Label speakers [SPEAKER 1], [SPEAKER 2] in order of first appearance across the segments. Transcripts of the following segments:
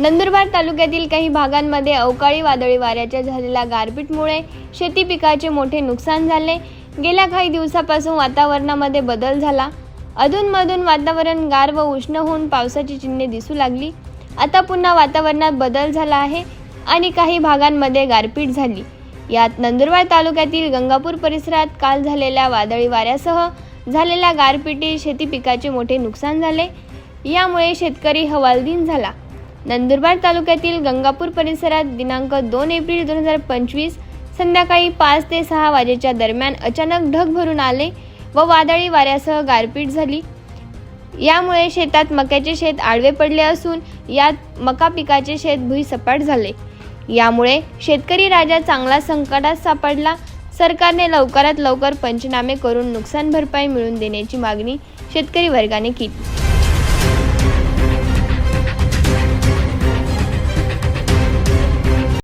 [SPEAKER 1] नंदुरबार तालुक्यातील काही भागांमध्ये अवकाळी वादळी वाऱ्याच्या झालेल्या गारपीटमुळे शेती पिकाचे मोठे नुकसान झाले. गेल्या काही दिवसापासून वातावरणामध्ये बदल झाला. अधूनमधून वातावरण गार व उष्ण होऊन पावसाची चिन्हे दिसू लागली. आता पुन्हा वातावरणात बदल झाला आहे आणि काही भागांमध्ये गारपीट झाली. यात नंदुरबार तालुक्यातील गंगापूर परिसरात काल झालेल्या वादळी वाऱ्यासह झालेल्या गारपिटी शेती पिकाचे मोठे नुकसान झाले. यामुळे शेतकरी हवालदिन झाला. नंदुरबार तालुक्यातील गंगापूर परिसरात दिनांक दोन एप्रिल दोन हजार पंचवीस संध्याकाळी पाच ते सहा वाजेच्या दरम्यान अचानक ढग भरून आले व वादळी वाऱ्यासह गारपीट झाली. यामुळे शेतात मक्याचे शेत आडवे पडले असून यात मका पिकाचे शेत भुईसपाट झाले. यामुळे शेतकरी राजा चांगला संकटात सापडला. सरकारने लवकरात लवकर पंचनामे करून नुकसान भरपाई मिळवून देण्याची मागणी शेतकरी वर्गाने केली.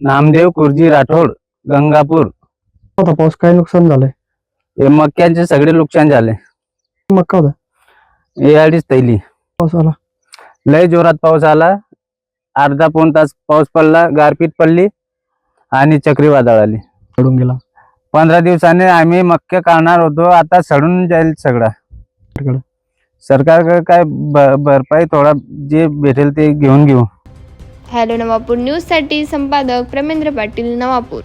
[SPEAKER 2] नामदेव कुर्जी राठोड गंगापूर.
[SPEAKER 3] होता पाऊस काय नुकसान झालंय?
[SPEAKER 2] हे मक्याचे सगळे नुकसान झाले.
[SPEAKER 3] मक्का होता.
[SPEAKER 2] हे अडीच थैली
[SPEAKER 3] पाऊस आला.
[SPEAKER 2] लय जोरात पाऊस आला. अर्धा पाऊण तास पाऊस पडला गारपीट पडली आणि चक्रीवादळ आली.
[SPEAKER 3] पडून गेला.
[SPEAKER 2] पंधरा दिवसाने आम्ही मक्के काढणार होतो. आता सडून जाईल सगळं.
[SPEAKER 3] सरकारकडे.
[SPEAKER 2] सरकारकडे काय भ- भरपाई थोडा जे भेटेल ते घेऊन घेऊ.
[SPEAKER 1] हॅलो नवापूर न्यूजसाठी संपादक प्रमेंद्र पाटील नवापूर.